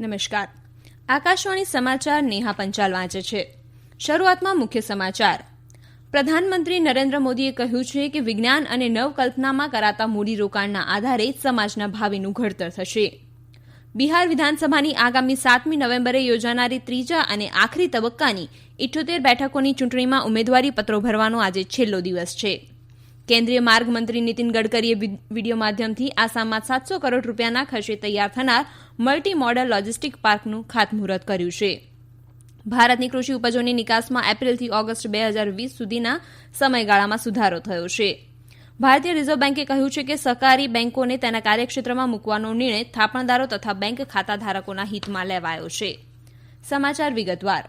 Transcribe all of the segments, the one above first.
નમસ્કાર. આકાશવાણી સમાચાર નેહા પંચાલ વાંચે છે. શરૂઆતમાં મુખ્ય સમાચાર. પ્રધાનમંત્રી નરેન્દ્ર મોદીએ કહ્યું છે કે વિજ્ઞાન અને નવકલ્પનામાં કરાતા મૂડીરોકાણના આધારે સમાજના ભાવિનું ઘડતર થશે. બિહાર વિધાનસભાની આગામી સાતમી નવેમ્બરે યોજાનારી ત્રીજા અને આખરી તબક્કાની ઇઠ્યોતેર બેઠકોની ચૂંટણીમાં ઉમેદવારી પત્રો ભરવાનો આજે છેલ્લો દિવસ છે. કેન્દ્રીય માર્ગ મંત્રી નીતિન ગડકરીએ વીડિયો માધ્યમથી આસામમાં સાતસો કરોડ રૂપિયાના ખર્ચે તૈયાર થનાર મલ્ટી મોડલ લોજિસ્ટિક પાર્કનું ખાતમુહૂર્ત કર્યું છે. ભારતની કૃષિ ઉપજોની નિકાસમાં એપ્રિલથી ઓગસ્ટ બે હજાર વીસ સુધીના સમયગાળામાં સુધારો થયો છે. ભારતીય રિઝર્વ બેન્કે કહ્યું છે કે સહકારી બેન્કોને તેના કાર્યક્ષેત્રમાં મૂકવાનો નિર્ણય થાપણદારો તથા બેન્ક ખાતાધારકોના હિતમાં લેવાયો છે. સમાચાર વિગતવાર.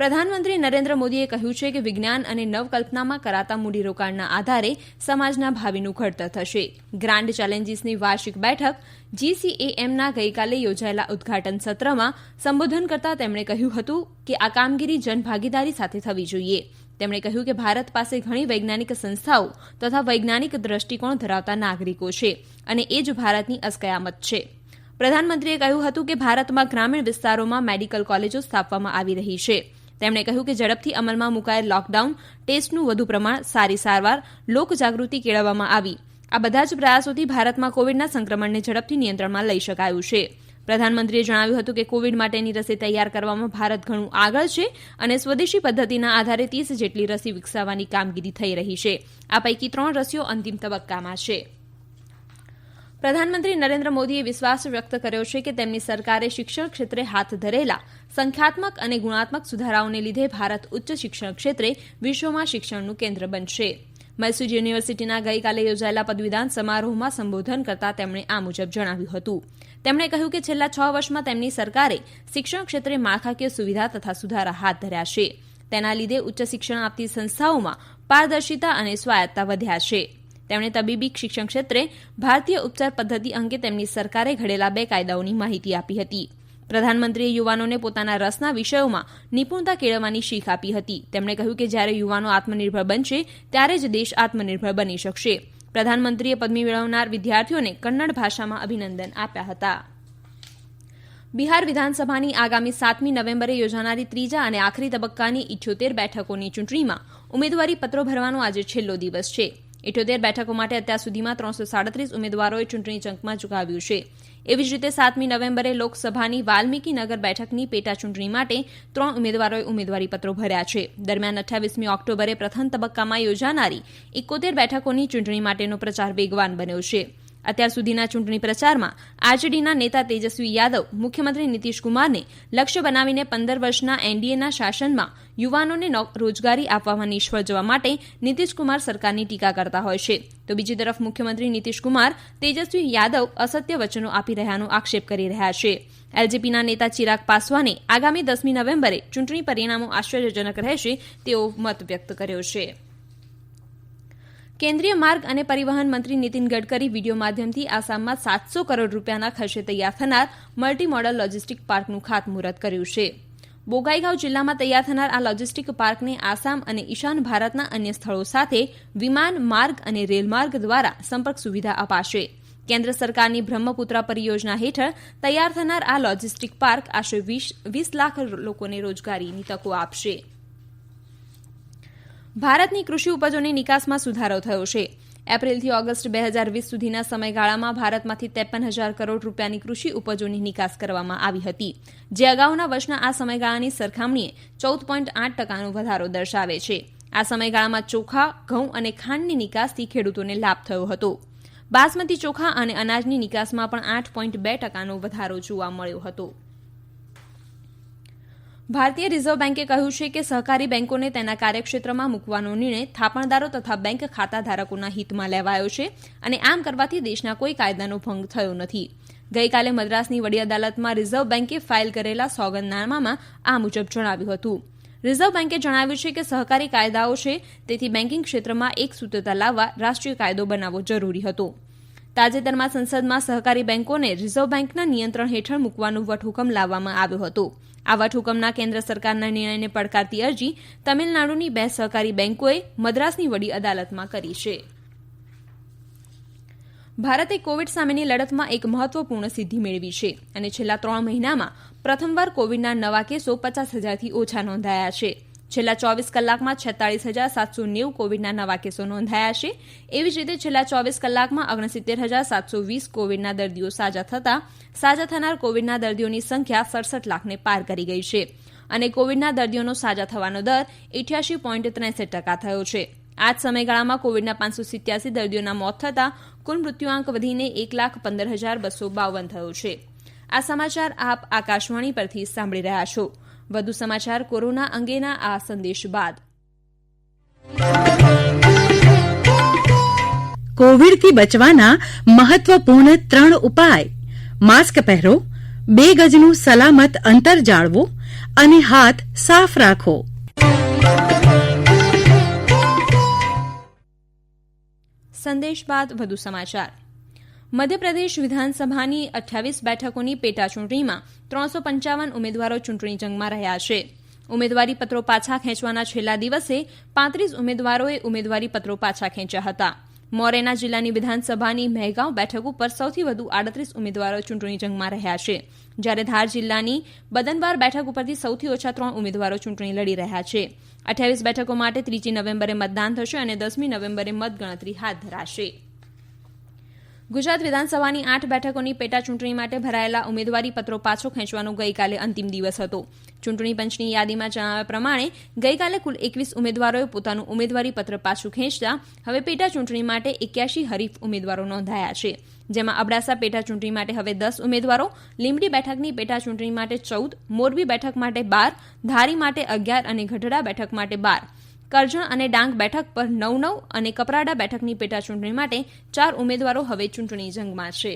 પ્રધાનમંત્રી નરેન્દ્ર મોદીએ કહ્યું છે કે વિજ્ઞાન અને નવકલ્પનામાં કરાતા મૂડીરોકાણના આધારે સમાજના ભાવિનું ઘડતર થશે. ગ્રાન્ડ ચેલેન્જીસની વાર્ષિક બેઠક જીસીએએમના ગઈકાલે યોજાયેલા ઉદઘાટન સત્રમાં સંબોધન કરતા તેમણે કહ્યું હતું કે આ કામગીરી જનભાગીદારી સાથે થવી જોઈએ. તેમણે કહ્યું કે ભારત પાસે ઘણી વૈજ્ઞાનિક સંસ્થાઓ તથા વૈજ્ઞાનિક દ્રષ્ટિકોણ ધરાવતા નાગરિકો છે અને એ જ ભારતની અસ્કયામત છે. પ્રધાનમંત્રીએ કહ્યું હતું કે ભારતમાં ગ્રામીણ વિસ્તારોમાં મેડિકલ કોલેજો સ્થાપવામાં આવી રહી છે. તેમણે કહ્યું કે ઝડપથી અમલમાં મુકાયેલ લોકડાઉન ટેસ્ટનું વધુ પ્રમાણ સારી સારવાર લોકજાગૃતિ કેળવવામાં આવી. આ બધા જ પ્રયાસોથી ભારતમાં કોવિડના સંક્રમણને ઝડપથી નિયંત્રણમાં લઈ શકાયું છે. પ્રધાનમંત્રીએ જણાવ્યું હતું કે કોવિડ માટેની રસી તૈયાર કરવામાં ભારત ઘણું આગળ છે અને સ્વદેશી પદ્ધતિના આધારે ત્રીસ જેટલી રસી વિકસાવવાની કામગીરી થઈ રહી છે. આ પૈકી ત્રણ રસીઓ અંતિમ તબક્કામાં છે. પ્રધાનમંત્રી નરેન્દ્ર મોદીએ વિશ્વાસ વ્યક્ત કર્યો છે કે તેમની સરકારે શિક્ષણ ક્ષેત્રે હાથ ધરેલા સંખ્યાત્મક અને ગુણાત્મક સુધારાઓને લીધે ભારત ઉચ્ચ શિક્ષણ ક્ષેત્રે વિશ્વમાં શિક્ષણનું કેન્દ્ર બનશે. મૈસૂર યુનિવર્સિટીના ગઈકાલે યોજાયેલા પદવીદાન સમારોહમાં સંબોધન કરતા તેમણે આ મુજબ જણાવ્યું હતું. તેમણે કહ્યું કે છેલ્લા છ વર્ષમાં તેમની સરકારે શિક્ષણ ક્ષેત્રે માળખાકીય સુવિધા તથા સુધારા હાથ ધર્યા છે. તેના લીધે ઉચ્ચ શિક્ષણ આપતી સંસ્થાઓમાં પારદર્શિતા અને સ્વાયત્તા વધ્યા છે. તેમણે તબીબી શિક્ષણ ક્ષેત્રે ભારતીય ઉપચાર પદ્ધતિ અંગે તેમની સરકારે ઘડેલા બે કાયદાઓની માહિતી આપી હતી. પ્રધાનમંત્રીએ યુવાનોને પોતાના રસના વિષયોમાં નિપુણતા કેળવવાની શીખ આપી હતી. તેમણે કહ્યું કે જ્યારે યુવાનો આત્મનિર્ભર બનશે, ત્યારે જ દેશ આત્મનિર્ભર બની શકશે. પ્રધાનમંત્રીએ પદવી મેળવનાર વિદ્યાર્થીઓને કન્નડ ભાષામાં અભિનંદન આપ્યા હતા. બિહાર વિધાનસભાની આગામી સાતમી નવેમ્બરે યોજાનારી ત્રીજા અને આખરી તબક્કાની ઇઠ્યોતેર બેઠકોની ચૂંટણીમાં ઉમેદવારી પત્રો ભરવાનો આજે છેલ્લો દિવસ છે. ઇઠ્યોતેર બેઠકો માટે અત્યાર સુધીમાં ત્રણસો સાડત્રીસ ઉમેદવારોએ ચૂંટણી જંગમાં ઝુકાવ્યું છે. એવી જ રીતે સાતમી નવેમ્બરે લોકસભાની વાલ્મીકી નગર બેઠકની પેટા ચૂંટણી માટે ત્રણ ઉમેદવારોએ ઉમેદવારીપત્રો ભર્યા છે. દરમિયાન અઠ્યાવીસમી ઓક્ટોબરે પ્રથમ તબક્કામાં યોજાનારી એકોતેર બેઠકોની ચૂંટણી માટેનો પ્રચાર વેગવાન બન્યો છે. અત્યાર સુધીના ચૂંટણી પ્રચારમાં આરજેડીના નેતા તેજસ્વી યાદવ, મુખ્યમંત્રી નીતીશકુમારને લક્ષ્ય બનાવીને પંદર વર્ષના એનડીએના શાસનમાં યુવાનોને રોજગારી આપવામાં નિષ્ફળ જવા માટે નીતિશ કુમાર સરકારની ટીકા કરતા હોય છે. તો બીજી તરફ મુખ્યમંત્રી નીતીશકુમાર તેજસ્વી યાદવ અસત્ય વચનો આપી રહ્યાનો આક્ષેપ કરી રહ્યા છે. એલજેપીના નેતા ચિરાગ પાસવાને આગામી દસમી નવેમ્બરે ચૂંટણી પરિણામો આશ્ચર્યજનક રહેશે તેવો મત વ્યક્ત કર્યો છે. કેન્દ્રીય માર્ગ અને પરિવહન મંત્રી નીતિન ગડકરી વીડિયો માધ્યમથી આસામમાં સાતસો કરોડ રૂપિયાના ખર્ચે તૈયાર થનાર મલ્ટી મોડલ લોજિસ્ટિક પાર્કનું ખાતમુહૂર્ત કર્યું છે. બોગાઈગાંવ જિલ્લામાં તૈયાર થનાર આ લોજિસ્ટિક પાર્કને આસામ અને ઈશાન ભારતના અન્ય સ્થળો સાથે વિમાન માર્ગ અને રેલમાર્ગ દ્વારા સંપર્ક સુવિધા અપાશે. કેન્દ્ર સરકારની બ્રહ્મપુત્રા પરિયોજના હેઠળ તૈયાર થનાર આ લોજિસ્ટિક પાર્ક આશરે વીસ લાખ લોકોને રોજગારીની તકો આપશે. ભારતની કૃષિ ઉપજોની નિકાસમાં સુધારો થયો છે. એપ્રિલથી ઓગસ્ટ બે હજાર વીસ સુધીના સમયગાળામાં ભારતમાંથી ત્રેપન હજાર કરોડ રૂપિયાની કૃષિ ઉપજોની નિકાસ કરવામાં આવી હતી. જે અગાઉના વર્ષના આ સમયગાળાની સરખામણીએ ચૌદ પોઈન્ટ આઠ ટકાનો વધારો દર્શાવે છે. આ સમયગાળામાં ચોખા, ઘઉં અને ખાંડની નિકાસથી ખેડૂતોને લાભ થયો હતો. બાસમતી ચોખા અને અનાજની નિકાસમાં પણ આઠ પોઈન્ટ બે ટકાનો વધારો જોવા મળ્યો હતો. ભારતીય રિઝર્વ બેન્કે કહ્યું છે કે સહકારી બેન્કોને તેના કાર્યક્ષેત્રમાં મૂકવાનો નિર્ણય થાપણદારો તથા બેન્ક ખાતાધારકોના હિતમાં લેવાયો છે અને આમ કરવાથી દેશના કોઈ કાયદાનો ભંગ થયો નથી. ગઈકાલે મદ્રાસની વડી અદાલતમાં રિઝર્વ બેન્કે ફાઇલ કરેલા સોગંદનામામાં આ મુજબ જણાવ્યું હતું. રિઝર્વ બેન્કે જણાવ્યું છે કે સહકારી કાયદાઓ છે, તેથી બેન્કિંગ ક્ષેત્રમાં એક સૂત્રતા લાવવા રાષ્ટ્રીય કાયદો બનાવવો જરૂરી હતો. તાજેતરમાં સંસદમાં સહકારી બેન્કોને રિઝર્વ બેન્કના નિયંત્રણ હેઠળ મૂકવાનો વટહુકમ લાવવામાં આવ્યો હતો. આ વટહુકમના કેન્દ્ર સરકારના નિર્ણયને પડકારતી અરજી તમિલનાડુની બે સહકારી બેન્કોએ મદ્રાસની વડી અદાલતમાં કરી છે. ભારતે કોવિડ સામેની લડતમાં એક મહત્વપૂર્ણ સિદ્ધિ મેળવી છે અને છેલ્લા ત્રણ મહિનામાં પ્રથમવાર કોવિડના નવા કેસો પચાસ હજારથી ઓછા નોંધાયા છે. છેલ્લા ચોવીસ કલાકમાં છેતાળીસ હજાર સાતસો નેવું કોવિડના નવા કેસો નોંધાયા છે. એવી જ રીતે છેલ્લા ચોવીસ કલાકમાં ઓગણસિત્તેર હજાર સાતસો વીસ કોવિડના દર્દીઓ સાજા થતાં, સાજા થનાર કોવિડના દર્દીઓની સંખ્યા સડસઠ લાખને પાર કરી ગઈ છે. અને કોવિડના દર્દીઓનો સાજા થવાનો દર ઇઠ્યાસી પોઈન્ટ ત્રેસઠ ટકા થયો છે. આ જ સમયગાળામાં કોવિડના પાંચસો સિત્યાસી દર્દીઓના મોત થતાં, કુલ મૃત્યુઆંક વધીને એક લાખ પંદર હજાર બસો બાવન થયો છે. આ સમાચાર આપ આકાશવાણી પરથી સાંભળી રહ્યા છો. વધુ સમાચાર કોરોના અંગેના આ સંદેશ બાદ. કોવિડથી બચવાના મહત્વપૂર્ણ ત્રણ ઉપાય. માસ્ક પહેરો બે ગજનું સલામત અંતર જાળવો અને હાથ સાફ રાખો. સંદેશ બાદ વધુ સમાચાર. મધ્યપ્રદેશ વિધાનસભાની અઠ્યાવીસ બેઠકોની પેટાચૂંટણીમાં ત્રણસો પંચાવન ઉમેદવારો ચૂંટણી જંગમાં રહ્યા છે. ઉમેદવારી પત્રો પાછા ખેંચવાના છેલ્લા દિવસે પાંત્રીસ ઉમેદવારોએ ઉમેદવારી પત્રો પાછા ખેંચ્યા હતા. મોરેના જિલ્લાની વિધાનસભાની મહેગાંવ બેઠક ઉપર સૌથી વધુ આડત્રીસ ઉમેદવારો ચૂંટણી જંગમાં રહ્યા છે. જ્યારે ધાર જિલ્લાની બદનવાર બેઠક ઉપરથી સૌથી ઓછા ત્રણ ઉમેદવારો ચૂંટણી લડી રહ્યા છે. અઠ્યાવીસ બેઠકો માટે ત્રીજી નવેમ્બરે મતદાન થશે અને દસમી નવેમ્બરે મતગણતરી હાથ ધરાશે. ગુજરાત વિધાનસભાની આઠ બેઠકોની પેટા ચૂંટણી માટે ભરાયેલા ઉમેદવારી પત્રો પાછો ખેંચવાનો ગઈકાલે અંતિમ દિવસ હતો. ચૂંટણી પંચની યાદીમાં જણાવ્યા પ્રમાણે, ગઈકાલે કુલ એકવીસ ઉમેદવારોએ પોતાનું ઉમેદવારી પત્ર પાછું ખેંચતા હવે પેટા ચૂંટણી માટે એક્યાસી હરીફ ઉમેદવારો નોંધાયા છે. જેમાં અબડાસા પેટા ચૂંટણી માટે હવે દસ ઉમેદવારો, લીંબડી બેઠકની પેટા ચૂંટણી માટે ચૌદ, મોરબી બેઠક માટે બાર, ધારી માટે અગિયાર અને ગઢડા બેઠક માટે બાર. કરજણ અને ડાંગ બેઠક પર નવ નવ અને કપરાડા બેઠકની પેટા ચૂંટણી માટે ચાર ઉમેદવારો હવે ચૂંટણી જંગમાં છે.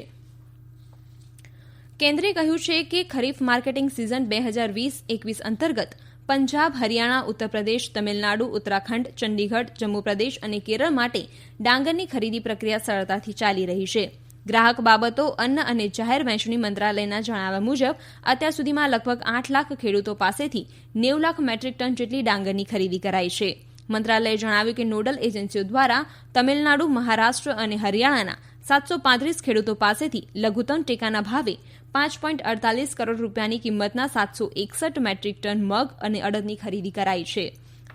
કેન્દ્રે કહ્યું છે કે ખરીફ માર્કેટિંગ સિઝન બે હજાર વીસ એકવીસ અંતર્ગત પંજાબ, હરિયાણા, ઉત્તરપ્રદેશ, તમિલનાડુ, ઉત્તરાખંડ, ચંડીગઢ, જમ્મુ પ્રદેશ અને કેરળ માટે ડાંગરની ખરીદી પ્રક્રિયા સરળતાથી ચાલી રહી છે. ગ્રાહક બાબતો, અન્ન અને જાહેર વહેંચણી મંત્રાલયના જણાવ્યા મુજબ, અત્યાર સુધીમાં લગભગ આઠ લાખ ખેડૂતો પાસેથી નેવ લાખ મેટ્રિક ટન જેટલી ડાંગરની ખરીદી કરાઈ છે. મંત્રાલયે જણાવ્યું કે નોડલ એજન્સીઓ દ્વારા તમિલનાડુ, મહારાષ્ટ્ર અને હરિયાણાના સાતસો પાંત્રીસ ખેડૂતો પાસેથી લઘુત્તમ ટેકાના ભાવે પાંચ પોઈન્ટ અડતાલીસ કરોડ રૂપિયાની કિંમતના સાતસો એકસઠ મેટ્રિક ટન મગ અને અડદની ખરીદી કરાઈ છે.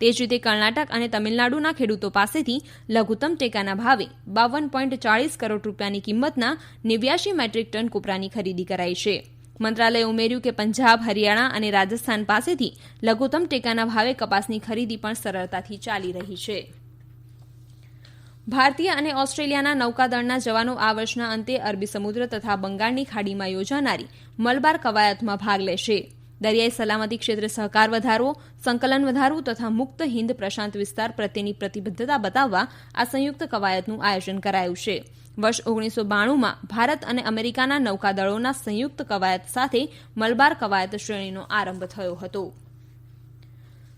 તે જ રીતે કર્ણાટક અને તમિલનાડુના ખેડૂતો પાસેથી લઘુત્તમ ટેકાના ભાવે બાવન ચાળીસ કરોડ રૂપિયાની કિંમતના નેવ્યાશી મેટ્રિક ટન કોપરાની ખરીદી કરાઈ છે. મંત્રાલયે ઉમેર્યું કે પંજાબ, હરિયાણા અને રાજસ્થાન પાસેથી લઘુત્તમ ટેકાના ભાવે કપાસની ખરીદી પણ સરળતાથી ચાલી રહી છે. ભારતીય અને ઓસ્ટ્રેલિયાના નૌકાદળના જવાનો આ વર્ષના અંતે અરબી સમુદ્ર તથા બંગાળની ખાડીમાં યોજાનારી મલબાર કવાયતમાં ભાગ લેશે. દરિયાઈ સલામતી ક્ષેત્રે સહકાર વધારવો, સંકલન વધારવું તથા મુક્ત હિન્દ પ્રશાંત વિસ્તાર પ્રત્યેની પ્રતિબદ્ધતા બતાવવા આ સંયુક્ત કવાયતનું આયોજન કરાયું છે. વર્ષ ઓગણીસો બાણુંમાં ભારત અને અમેરિકાના નૌકાદળોના સંયુક્ત કવાયત સાથે મલબાર કવાયત શ્રેણીનો આરંભ થયો હતો.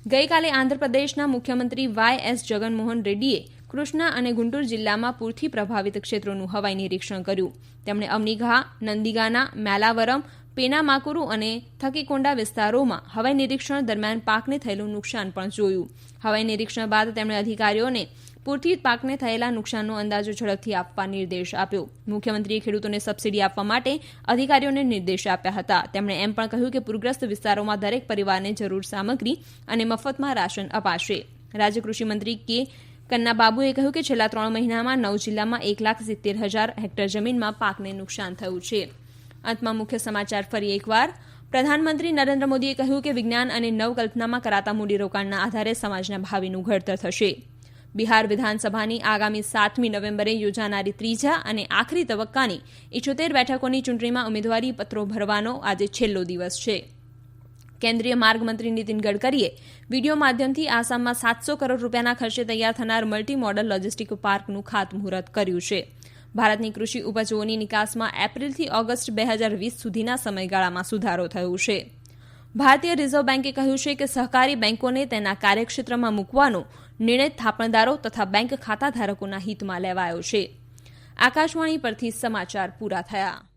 ગઈકાલે આંધ્રપ્રદેશના મુખ્યમંત્રી વાય એસ જગનમોહન રેડ્ડીએ કૃષ્ણા અને ગુંટુર જિલ્લામાં પૂરથી પ્રભાવિત ક્ષેત્રોનું હવાઈ નિરીક્ષણ કર્યું. તેમણે અમનીઘા નંદીગાના, મેલાવરમ પેનામાકુરુ અને થકીકોંડા વિસ્તારોમાં હવાઈ નિરીક્ષણ દરમિયાન પાકને થયેલું નુકસાન પણ જોયું. હવાઈ નિરીક્ષણ બાદ તેમણે અધિકારીઓને પૂરથી પાકને થયેલા નુકસાનનો અંદાજો ઝડપથી આપવા નિર્દેશ આપ્યો. મુખ્યમંત્રીએ ખેડૂતોને સબસીડી આપવા માટે અધિકારીઓને નિર્દેશ આપ્યા હતા. તેમણે એમ પણ કહ્યું કે પૂરગ્રસ્ત વિસ્તારોમાં દરેક પરિવારને જરૂર સામગ્રી અને મફતમાં રાશન અપાશે. રાજ્ય કૃષિમંત્રી કે કન્નાબાબુએ કહ્યું કે છેલ્લા ત્રણ મહિનામાં નવ જિલ્લામાં એક લાખ સિત્તેર હજાર હેક્ટર જમીનમાં પાકને નુકસાન થયું છે. અંતમાં મુખ્ય સમાચાર ફરી એકવાર. પ્રધાનમંત્રી નરેન્દ્ર મોદીએ કહ્યું કે વિજ્ઞાન અને નવકલ્પનામાં કરાતા મૂડીરોકાણના આધારે સમાજના ભાવિનું ઘડતર થશે. બિહાર વિધાનસભાની આગામી સાતમી નવેમ્બરે યોજાનારી ત્રીજા અને આખરી તબક્કાની ઇઠોતેર બેઠકોની ચૂંટણીમાં ઉમેદવારી પત્રો ભરવાનો આજે છેલ્લો દિવસ છે. કેન્દ્રીય માર્ગ મંત્રી નીતિન ગડકરીએ વીડિયો માધ્યમથી આસામમાં સાતસો કરોડ રૂપિયાના ખર્ચે તૈયાર થનાર મલ્ટી મોડલ લોજિસ્ટિક પાર્કનું ખાતમુહૂર્ત કર્યું છે. ભારતની કૃષિ ઉપજોની નિકાસમાં એપ્રિલથી ઓગસ્ટ બે હજાર વીસ સુધીના સમયગાળામાં સુધારો થયો છે. ભારતીય રિઝર્વ બેન્કે કહ્યું છે કે સહકારી બેન્કોને તેના કાર્યક્ષેત્રમાં મૂકવાનો નિર્ણય થાપણદારો તથા બેન્ક ખાતાધારકોના હિતમાં લેવાયો છે. આકાશવાણી પરથી સમાચાર પૂરા થયા.